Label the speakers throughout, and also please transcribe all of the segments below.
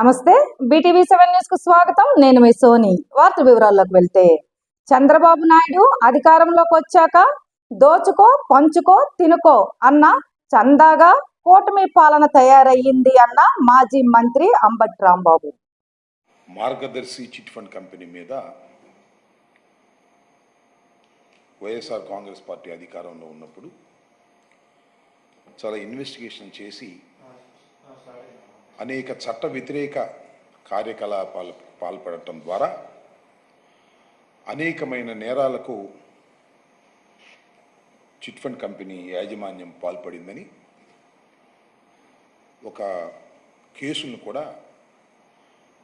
Speaker 1: నమస్తే. BTV seven న్యూస్కు స్వాగతం. నేను మీ సోని. వార్త వివరాల్లోకి వెళ్తే చంద్రబాబు నాయుడు అధికారంలోకి వచ్చాక దోచుకో పంచుకో తినుకో అన్న చందాగా కూటమి పాలన తయారయ్యింది అన్న మాజీ మంత్రి అంబటి రాంబాబు.
Speaker 2: మార్గదర్శి చిట్ ఫండ్ కంపెనీ మీద వైఎస్ఆర్ కాంగ్రెస్ పార్టీ అధికారంలో ఉన్నప్పుడు చాలా ఇన్వెస్టిగేషన్ చేసి అనేక చట్ట వ్యతిరేక కార్యకలాపాలు పాల్పడటం ద్వారా అనేకమైన నేరాలకు చిట్ ఫండ్ కంపెనీ యాజమాన్యం పాల్పడిందని ఒక కేసును కూడా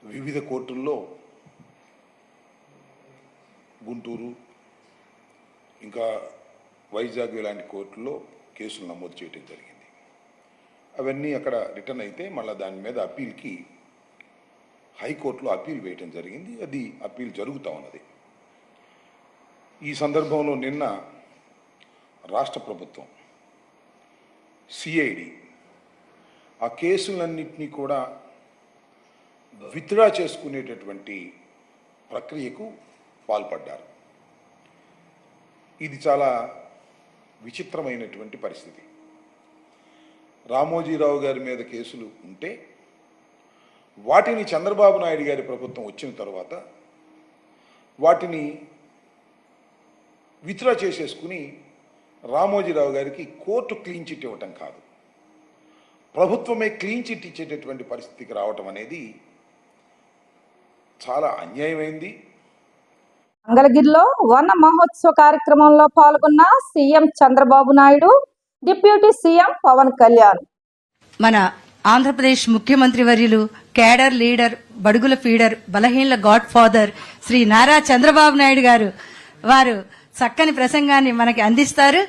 Speaker 2: వివిధ కోర్టుల్లో గుంటూరు ఇంకా వైజాగ్ ఇలాంటి కోర్టుల్లో కేసులు నమోదు చేయడం జరిగింది. అవన్నీ అక్కడ రిటర్న్ అయితే మళ్ళీ దాని మీద అప్పీల్కి హైకోర్టులో అప్పీల్ వేయటం జరిగింది. అది అప్పీల్ జరుగుతూ ఉన్నది. ఈ సందర్భంలో నిన్న రాష్ట్ర ప్రభుత్వం సిఐడి ఆ కేసులన్నింటినీ కూడా విత్డ్రా చేసుకునేటటువంటి ప్రక్రియకు పాల్పడ్డారు. ఇది చాలా విచిత్రమైనటువంటి పరిస్థితి. రామోజీరావు గారి మీద కేసులు ఉంటే వాటిని చంద్రబాబు నాయుడు గారి ప్రభుత్వం వచ్చిన తర్వాత వాటిని విత్డ్రా చేసేసుకుని రామోజీరావు గారికి కోర్టు క్లీన్ చిట్ ఇవ్వటం కాదు. ప్రభుత్వమే క్లీన్ చిట్ ఇచ్చేటటువంటి పరిస్థితికి రావటం అనేది చాలా అన్యాయమైంది.
Speaker 1: మంగళగిరిలో వన మహోత్సవ కార్యక్రమంలో పాల్గొన్న CM Chandrababu Naidu deputy CM Pawan Kalyan.
Speaker 3: మన ఆంధ్రప్రదేశ్ ముఖ్యమంత్రి వర్యులు కేడర్ లీడర్ బడుగుల ఫీడర్ బలహీనల గాడ్ ఫాదర్ శ్రీ నారా చంద్రబాబు నాయుడు గారు. వారు చక్కని ప్రసంగాన్ని మనకి అందిస్తారు.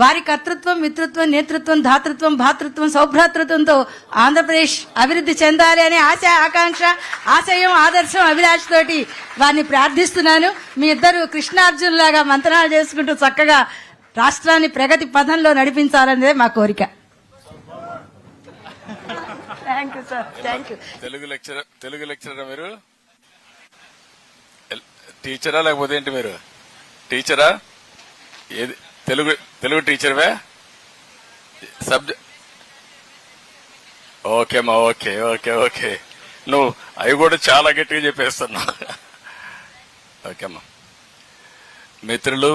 Speaker 3: వారి కర్తృత్వం మిత్రత్వం నేతృత్వం ధాతృత్వం భాతృత్వం సౌభ్రాతృత్వంతో ఆంధ్రప్రదేశ్ అభివృద్ధి చెందాలి అనే ఆశ ఆకాంక్ష ఆశయం ఆదర్శం అభిలాష్ తోటి వారిని ప్రార్థిస్తున్నాను. మీ ఇద్దరు కృష్ణార్జునులాగా మంత్రాలు చేసుకుంటూ చక్కగా రాష్ట్రాన్ని ప్రగతి పథంలో నడిపించాలనేదే మా కోరిక. Thank you sir thank you
Speaker 4: Telugu lecturer Telugu లెక్చరరా మీరు? టీచరా లేకపోతే ఏంటి మీరు? టీచరా? ఏది తెలుగు తెలుగు టీచర్వే? సబ్జెక్ట్ ఓకేమ్మా ఓకే ఓకే ఓకే. నువ్వు అవి కూడా చాలా గట్టిగా చెప్పేస్తున్నావు. ఓకేమ్మా మిత్రులు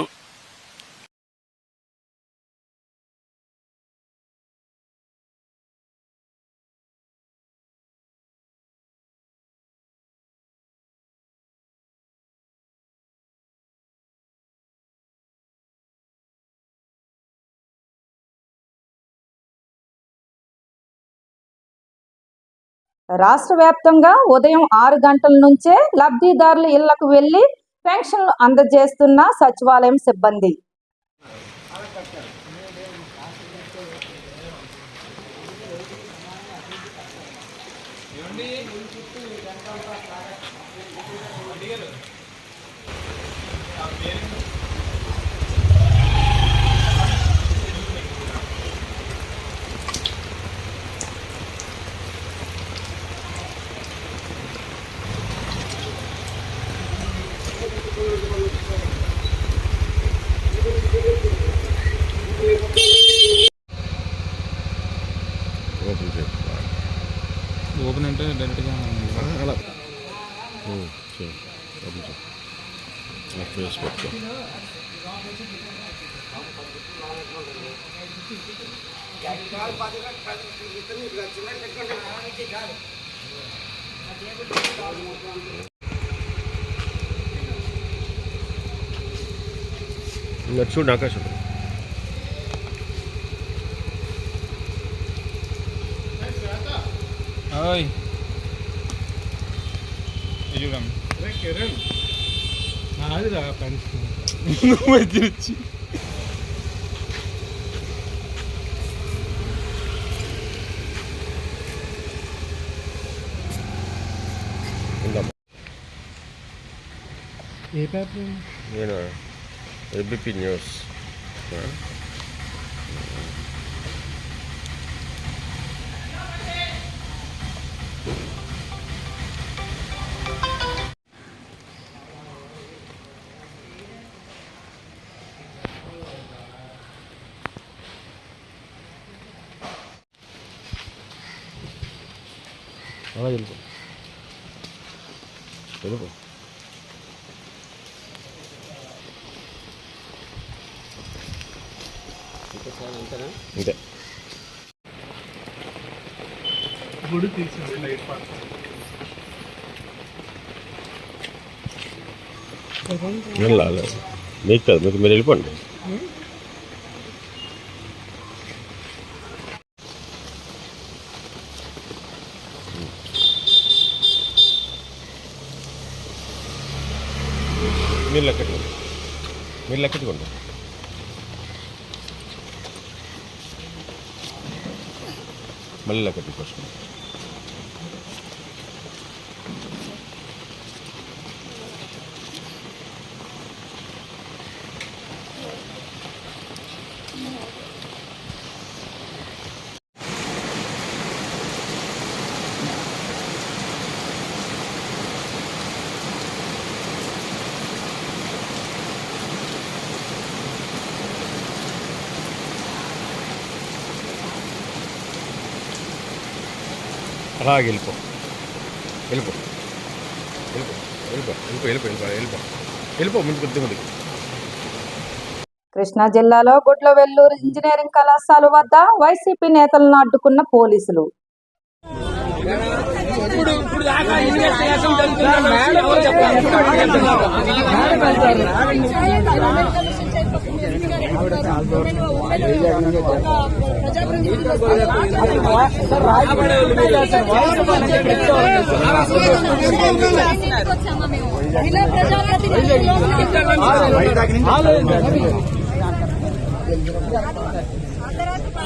Speaker 1: రాష్ట్ర వ్యాప్తంగా ఉదయం ఆరు గంటల నుంచే లబ్ధిదారుల ఇళ్ళకు వెళ్ళి పెన్షన్లు అందజేస్తున్న సచివాలయం సిబ్బంది.
Speaker 5: చూడండి నాదిరా పని మధ్య వచ్చి
Speaker 6: ఉందమ్మా
Speaker 5: ఏ పేపర్
Speaker 6: నేను Я бы принес. Да. Давай, Ельзу. వెళ్ళాలి. మీకు కాదు మీకు మీరు వెళ్ళిపోండి. మీరు లెక్కట్టుకోండి మీరు లెక్కట్టుకోండి మళ్ళీ లెక్కట్టుకోండి అలా వెళ్ళిపో. వెళ్ళిపో. వెళ్ళిపో. వెళ్ళిపో. వెళ్ళిపో. వెళ్ళిపో. వెళ్ళిపో. వెళ్ళిపో. వెళ్ళిపో. ముందు కొద్ది ముందుకు.
Speaker 1: కృష్ణా జిల్లాలో గుడ్లవెల్లూరు ఇంజనీరింగ్ కళాశాల వద్ద వైసీపీ నేతలను అడ్డుకున్న పోలీసులు.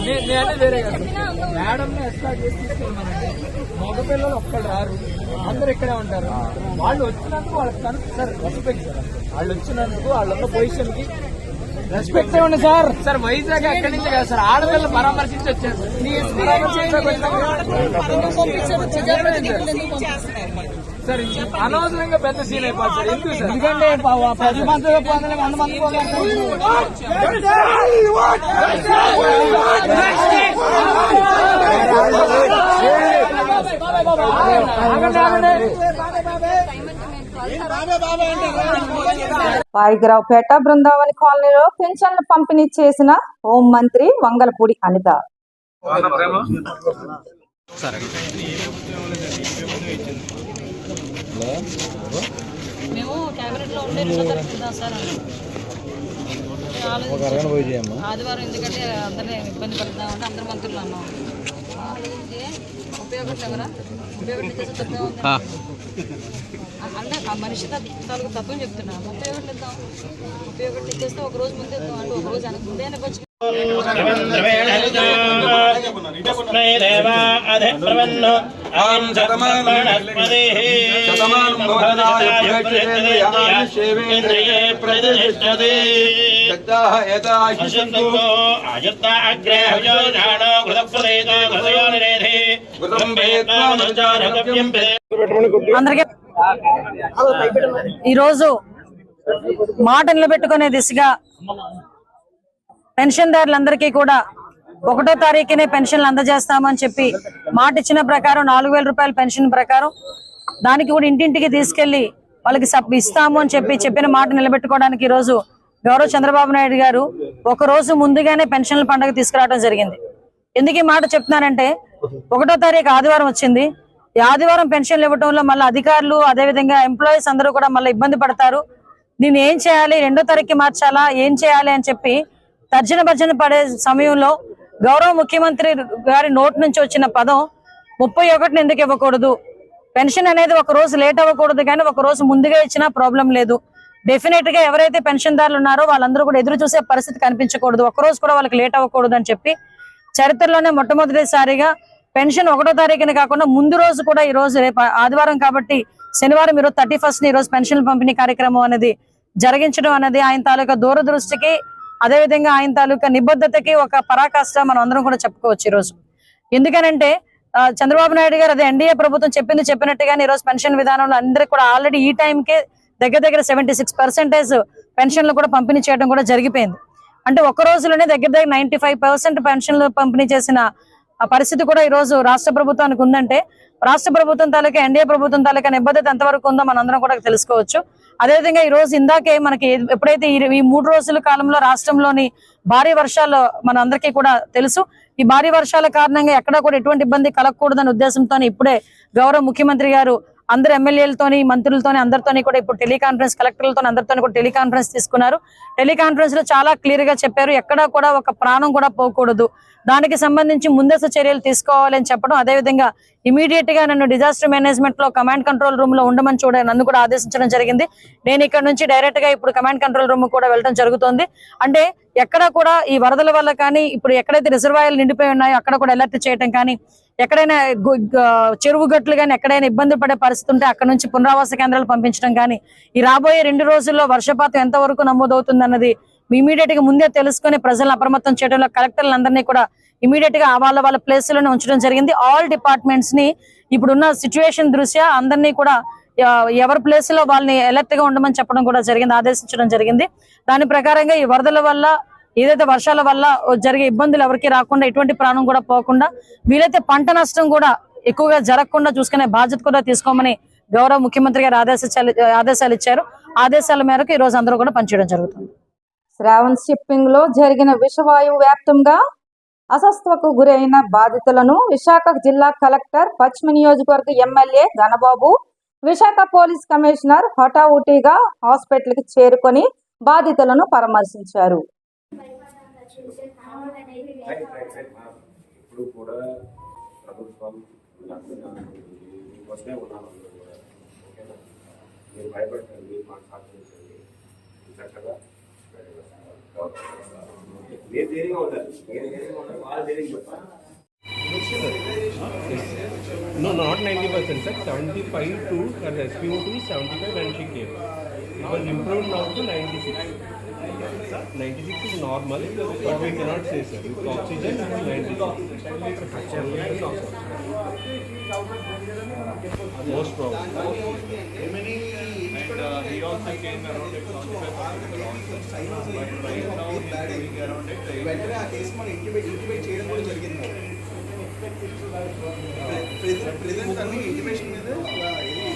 Speaker 7: నేనే వేరే కదా మేడం ఎస్కాట్ చేసి తీసుకెళ్ళమనండి మగపిల్లలు ఒక్కళ్ళు రారు అందరు ఇక్కడే ఉంటారు వాళ్ళు వచ్చినందుకు వాళ్ళకి కను- సార్ రెస్పెక్ట్ సార్ వాళ్ళు వచ్చినందుకు వాళ్ళున్న పొజిషన్కి రెస్పెక్ట్ ఇవ్వండి సార్ సార్ వైజాగ్ ఎక్కడి నుంచి కాదు సార్ ఆడపిల్లలు పరామర్శించి వచ్చారు సార్ అనవసరంగా పెద్ద సీన్ అయిపోతుంది సార్ ఎందుకు సార్ ఎందుకంటే పది మంది వంద మంది
Speaker 1: పాయిగ్రావుపేట బృందావని కాలనీలో పెన్షన్లు పంపిణీ చేసిన హోం మంత్రి వంగలపూడి అనిత.
Speaker 8: మేము క్యాబినెట్లో ఉండే రెండో తారీఖు ఇద్దాం సార్ ఆదివారం ఎందుకంటే అందరినీ ఇబ్బంది పడుతున్నాం అంటే అందరు మంత్రులు అన్నాం. అంటే ఆ మనిషి తాలూకు తత్వం చెప్తున్నా ముప్పై ఒకటి ముప్పై ఒకటి ఇచ్చేస్తే ఒక రోజు అంటే ఒక రోజు అగ్రే హృదయ నిరేధే
Speaker 9: అందరికీ ఈరోజు మాట నిలబెట్టుకునే దిశగా పెన్షన్దారులందరికీ కూడా ఒకటో తారీఖునే పెన్షన్లు అందజేస్తామని చెప్పి మాట ఇచ్చిన ప్రకారం నాలుగు వేల రూపాయల పెన్షన్ ప్రకారం దానికి కూడా ఇంటింటికి తీసుకెళ్ళి వాళ్ళకి సబ్ ఇస్తాము అని చెప్పి చెప్పిన మాట నిలబెట్టుకోవడానికి ఈరోజు గౌరవ చంద్రబాబు నాయుడు గారు ఒక రోజు ముందుగానే పెన్షన్ల పండుగ తీసుకురావడం జరిగింది. ఎందుకు ఈ మాట చెప్తున్నానంటే ఒకటో తారీఖు ఆదివారం వచ్చింది. ఈ ఆదివారం పెన్షన్లు ఇవ్వడంలో మళ్ళీ అధికారులు అదేవిధంగా ఎంప్లాయీస్ అందరూ కూడా మళ్ళీ ఇబ్బంది పడతారు. దీన్ని ఏం చేయాలి? రెండో తారీఖుకి మార్చాలా? ఏం చేయాలి అని చెప్పి తర్జన భర్జన పడే సమయంలో గౌరవ ముఖ్యమంత్రి గారి నోటి నుంచి వచ్చిన పదం ముప్పై ఒకటిని ఎందుకు ఇవ్వకూడదు? పెన్షన్ అనేది ఒక రోజు లేట్ అవ్వకూడదు కానీ ఒక రోజు ముందుగా ఇచ్చినా ప్రాబ్లం లేదు. డెఫినెట్గా ఎవరైతే పెన్షన్దారులు ఉన్నారో వాళ్ళందరూ కూడా ఎదురు చూసే పరిస్థితి కనిపించకూడదు. ఒక రోజు కూడా వాళ్ళకి లేట్ అవ్వకూడదు అని చెప్పి చరిత్రలోనే మొట్టమొదటిసారిగా పెన్షన్ ఒకటో తారీఖున కాకుండా ముందు రోజు కూడా ఈ రోజు రేపు ఆదివారం కాబట్టి శనివారం ఈరోజు థర్టీ ఫస్ట్ ఈ రోజు పెన్షన్ పంపిణీ కార్యక్రమం అనేది జరిగించడం అనేది ఆయన తాలూకా దూరదృష్టికి అదేవిధంగా ఆయన తాలూకా నిబద్ధతకి ఒక పరాకాష్ట మనం అందరం కూడా చెప్పుకోవచ్చు ఈ రోజు. ఎందుకనంటే చంద్రబాబు నాయుడు గారు అదే ఎన్డీఏ ప్రభుత్వం చెప్పింది చెప్పినట్టుగానే ఈ రోజు పెన్షన్ విధానంలో అందరూ కూడా ఆల్రెడీ ఈ టైంకే దగ్గర దగ్గర సెవెంటీ సిక్స్ పర్సెంటేజ్ పెన్షన్లు కూడా పంపిణీ చేయడం కూడా జరిగిపోయింది. అంటే ఒక రోజులోనే దగ్గర దగ్గర నైన్టీ ఫైవ్ పర్సెంట్ పెన్షన్లు పంపిణీ చేసిన పరిస్థితి కూడా ఈ రోజు రాష్ట్ర ప్రభుత్వానికి ఉందంటే రాష్ట్ర ప్రభుత్వం తాలూకా ఎన్డీఏ ప్రభుత్వం తాలూకా నిబద్ధత ఎంతవరకు ఉందో మనందరం కూడా తెలుసుకోవచ్చు. అదేవిధంగా ఈ రోజు ఇందాకే మనకి ఎప్పుడైతే ఈ- మూడు రోజుల కాలంలో రాష్ట్రంలోని భారీ వర్షాలు మన అందరికీ కూడా తెలుసు. ఈ భారీ వర్షాల కారణంగా ఎక్కడ కూడా ఎటువంటి ఇబ్బంది కలగకూడదనే ఉద్దేశంతో ఇప్పుడే గౌరవ ముఖ్యమంత్రి గారు అందరు ఎమ్మెల్యేలతోని మంత్రులతోని అందరితోని కూడా ఇప్పుడు టెలికాన్ఫరెన్స్ కలెక్టర్లతో అందరితోని కూడా టెలికాన్ఫరెన్స్ తీసుకున్నారు. టెలికాన్ఫరెన్స్లో చాలా క్లియర్గా చెప్పారు. ఎక్కడా కూడా ఒక ప్రాణం కూడా పోకూడదు. దానికి సంబంధించి ముందస్తు చర్యలు తీసుకోవాలని చెప్పడం అదేవిధంగా ఇమీడియట్గా నన్ను డిజాస్టర్ మేనేజ్మెంట్లో కమాండ్ కంట్రోల్ రూమ్లో ఉండమని చూడ నన్ను కూడా ఆదేశించడం జరిగింది. నేను ఇక్కడ నుంచి డైరెక్ట్గా ఇప్పుడు కమాండ్ కంట్రోల్ రూమ్ కూడా వెళ్ళడం జరుగుతుంది. అంటే ఎక్కడ కూడా ఈ వరదల వల్ల కానీ ఇప్పుడు ఎక్కడైతే రిజర్వాయర్లు నిండిపోయి ఉన్నాయో అక్కడ కూడా అలర్ట్ చేయడం కానీ ఎక్కడైనా చెరువు గట్లు కానీ ఎక్కడైనా ఇబ్బంది పడే పరిస్థితి ఉంటే అక్కడ నుంచి పునరావాస కేంద్రాలు పంపించడం కానీ ఈ రాబోయే రెండు రోజుల్లో వర్షపాతం ఎంత వరకు నమోదవుతుంది అన్నది ఇమీడియట్గా ముందే తెలుసుకొని ప్రజలను అప్రమత్తం చేయడంలో కలెక్టర్లు అందరినీ కూడా ఇమీడియట్గా వాళ్ళ వాళ్ళ ప్లేస్లోనే ఉంచడం జరిగింది. ఆల్ డిపార్ట్మెంట్స్ని ఇప్పుడున్న సిచ్యువేషన్ దృష్ట్యా అందరినీ కూడా ఎవరి ప్లేస్లో వాళ్ళని అలర్ట్గా ఉండమని చెప్పడం కూడా జరిగింది ఆదేశించడం జరిగింది. దాని ప్రకారంగా ఈ వరదల వల్ల ఏదైతే వర్షాల వల్ల జరిగే ఇబ్బందులు ఎవరికి రాకుండా ఎటువంటి ప్రాణం కూడా పోకుండా వీలైతే పంట నష్టం కూడా ఎక్కువగా జరగకుండా చూసుకునే బాధ్యత కూడా తీసుకోమని గౌరవ ముఖ్యమంత్రి గారు ఆదేశాలు ఆదేశాలు ఇచ్చారు. ఆదేశాల మేరకు ఈ రోజు అందరూ కూడా పనిచేయడం జరుగుతుంది.
Speaker 1: శ్రావణ్ షిప్పింగ్లో జరిగిన విషవాయువు వ్యాప్తంగా అస్వస్థకు గురైన బాధితులను విశాఖ జిల్లా కలెక్టర్ పశ్చిమ నియోజకవర్గ MLA Ganababu Visakha police commissioner హఠావుటీగా హాస్పిటల్కి చేరుకొని బాధితులను పరామర్శించారు.
Speaker 6: ఇప్పుడు కూడా ప్రభుత్వం మీకోసమే ఉన్నాను అందరూ కూడా ఓకేనా మీరు భయపడకండి మాకు సహకరించండి చక్కగా మీరు ధైర్యంగా ఉండాలి మీరు ధైర్యంగా ఉండాలి వాళ్ళు ధైర్యంగా చెప్పాలి
Speaker 10: No, not 90%, sir. 75 to uh, SPO2 is 75 when she came. It was improved now to 96. 96 is normal, but we cannot say, sir. With oxygen, it is 96. Most probably.
Speaker 11: And uh, he also came around at 75% also. But right now he's doing around at 80.
Speaker 12: వెంటనే ఆ case మనం intimate intimate చేయడం కూడా జరిగింది present అన్ని intimation మీద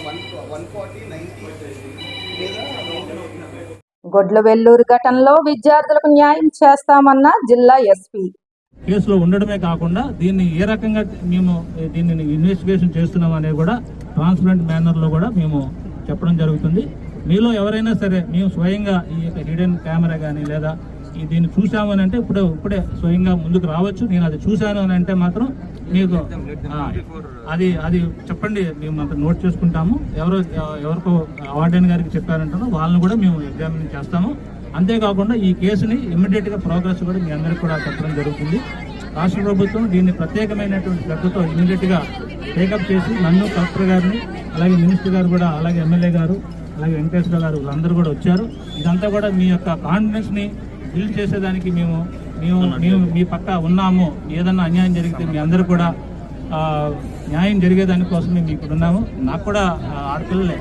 Speaker 12: one one forty ninety మీద
Speaker 1: గొడ్లవెల్లూరు ఘటనలో విద్యార్థులకు న్యాయం చేస్తామన్న జిల్లా ఎస్పీ.
Speaker 13: కేసులో ఉండడమే కాకుండా దీన్ని ఏ రకంగా మేము దీన్ని ఇన్వెస్టిగేషన్ చేస్తున్నాం అనేది కూడా ట్రాన్స్పరెంట్ మేనర్లో కూడా మేము చెప్పడం జరుగుతుంది. మీలో ఎవరైనా సరే మేము స్వయంగా ఈ యొక్క హిడెన్ కెమెరా కానీ లేదా దీన్ని చూసాము అని అంటే ఇప్పుడే ఇప్పుడే స్వయంగా ముందుకు రావచ్చు. నేను అది చూశాను అని అంటే మాత్రం మీకు ఆ, అది అది చెప్పండి మేము అంత నోట్ చేసుకుంటాము. ఎవరు ఎవరికో వార్డెన్ గారికి చెప్పారంటారో వాళ్ళని కూడా మేము ఎగ్జామిన్ చేస్తాము. అంతేకాకుండా ఈ కేసుని ఇమ్మీడియట్గా ప్రోగ్రెస్ కూడా మీ అందరికి కూడా చెప్పడం జరుగుతుంది. రాష్ట్ర ప్రభుత్వం దీన్ని ప్రత్యేకమైనటువంటి శ్రద్ధతో ఇమీడియట్గా టేకప్ చేసి నన్ను కలెక్టర్ గారిని అలాగే మినిస్టర్ గారు కూడా అలాగే ఎమ్మెల్యే గారు అలాగే వెంకటేశ్వర గారు వీళ్ళందరూ కూడా వచ్చారు. ఇదంతా కూడా మీ యొక్క కాన్ఫిడెన్స్ని బిల్డ్ చేసేదానికి మేము మేము మేము మీ పక్క ఉన్నాము. ఏదన్నా అన్యాయం జరిగితే మీ అందరూ కూడా న్యాయం జరిగేదాని కోసమే మేము ఇక్కడ ఉన్నాము. నాకు కూడా ఆడపిల్లలే.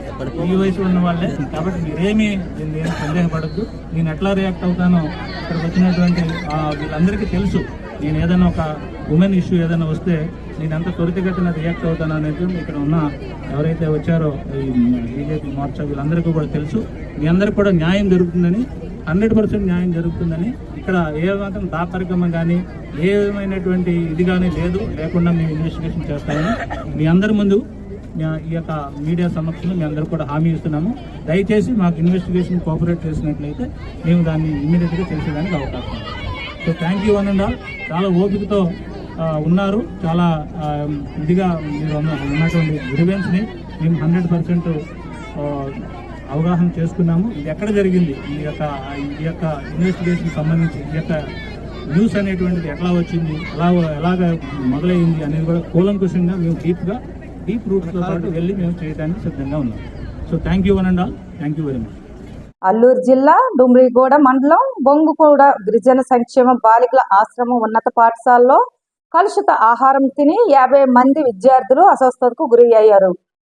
Speaker 13: ఈ వయసులో ఉన్న వాళ్ళే. కాబట్టి మీరేమీ ఏమీ సందేహపడద్దు. నేను ఎట్లా రియాక్ట్ అవుతానో ఇక్కడికి వచ్చినటువంటి వీళ్ళందరికీ తెలుసు. నేను ఏదైనా ఒక ఉమెన్ ఇష్యూ ఏదైనా వస్తే నేను ఎంత త్వరితగతిన రియాక్ట్ అవుతాను అనేది ఇక్కడ ఉన్న ఎవరైతే వచ్చారో ఈ బీజేపీ మోర్చా వీళ్ళందరికీ కూడా తెలుసు. మీ అందరికీ కూడా న్యాయం జరుగుతుందని హండ్రెడ్ పర్సెంట్ న్యాయం జరుగుతుందని ఇక్కడ ఏ మాత్రం దాపరికం కానీ ఏ విధమైనటువంటి ఇది కానీ లేదు. లేకుండా మేము ఇన్వెస్టిగేషన్ చేస్తామని మీ అందరి ముందు ఈ యొక్క మీడియా సమక్షంలో మీ అందరూ కూడా హామీ ఇస్తున్నాము. దయచేసి మాకు ఇన్వెస్టిగేషన్ కోఆపరేట్ చేసినట్లయితే మేము దాన్ని ఇమ్మీడియట్గా చేసేదానికి అవకాశం సో థ్యాంక్ యూ అనండా చాలా ఓపికతో ఉన్నారు. చాలా ఇదిగా మీరు ఉన్న- ఉన్నటువంటి గ్రివెన్స్ని మేము హండ్రెడ్ పర్సెంట్ అవగాహన చేసుకున్నాము. ఇది ఎక్కడ జరిగింది? ఈ యొక్క ఈ యొక్క ఇన్వెస్టిగేషన్ సంబంధించి ఈ యొక్క న్యూస్ అనేటువంటిది ఎట్లా వచ్చింది? ఎలా ఎలాగ మొదలైంది అనేది కూడా కూలంకుషంగా మేము డీప్గా డీప్ రూట్స్తో పాటు వెళ్ళి మేము చేయడానికి సిద్ధంగా ఉన్నాం. So thank you one and all thank you very much
Speaker 1: Alluri జిల్లా డుమ్రిగూడ మండలం బొంగుకూడ గిరిజన సంక్షేమ బాలికల ఆశ్రమం ఉన్నత పాఠశాలలో కలుషిత ఆహారం తిని యాభై మంది విద్యార్థులు అస్వస్థతకు గురి అయ్యారు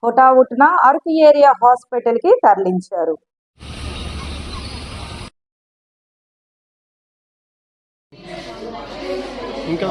Speaker 1: హుటాహుటిన అరకు ఏరియా హాస్పిటల్కి తరలించారు.
Speaker 6: ఇంకా?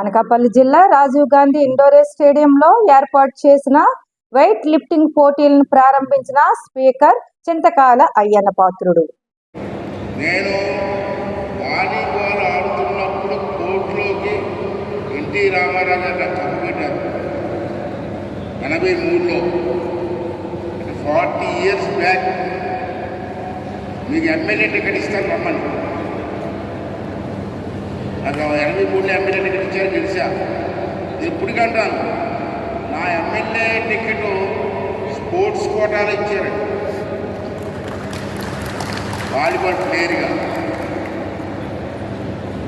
Speaker 1: అనకాపల్లి జిల్లా రాజీవ్ గాంధీ ఇండోర్ స్టేడియంలో ఏర్పాటు చేసిన వెయిట్ లిఫ్టింగ్ పోటీలను ప్రారంభించిన స్పీకర్ చింతకాల అయ్యన్న పాత్రుడు.
Speaker 14: నేను వాలీబాల్ ఆడుతున్నప్పుడు కోర్టులోకి ఎన్టీ రామారావు గారు నాకు కప్పు పెట్టారు ఎనభై మూడులో ఫార్టీ ఇయర్స్ బ్యాక్ మీకు ఎమ్మెల్యే టికెట్ ఇస్తాను రమ్మని. ఎనభై మూడులో ఎమ్మెల్యే టికెట్ ఇచ్చారు గెలిచా ఎప్పటికంటాను నా ఎమ్మెల్యే టికెట్ స్పోర్ట్స్ కోటాలో ఇచ్చారు. వాలీబాల్ ప్లేయర్గా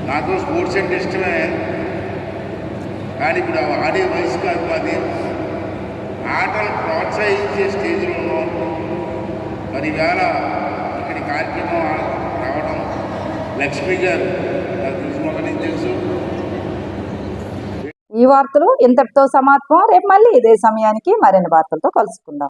Speaker 14: నాకు స్పోర్ట్స్ అంటే ఇష్టమే. కానీ ఇప్పుడు ఆడే వయసు కాదు అది ఆటలు ప్రోత్సహించే స్టేజ్లో ఉన్నాం. మరి వేళ ఇక్కడి కార్యక్రమం రావడం లక్ష్మి గారు నాకు తెలుసు మొదటి నుంచి తెలుసు
Speaker 1: ఈ వార్తలు ఇంతటితో సమాత్మం రేపు మళ్ళీ ఇదే సమయానికి మరిన్ని వార్తలతో కలుసుకుందాం.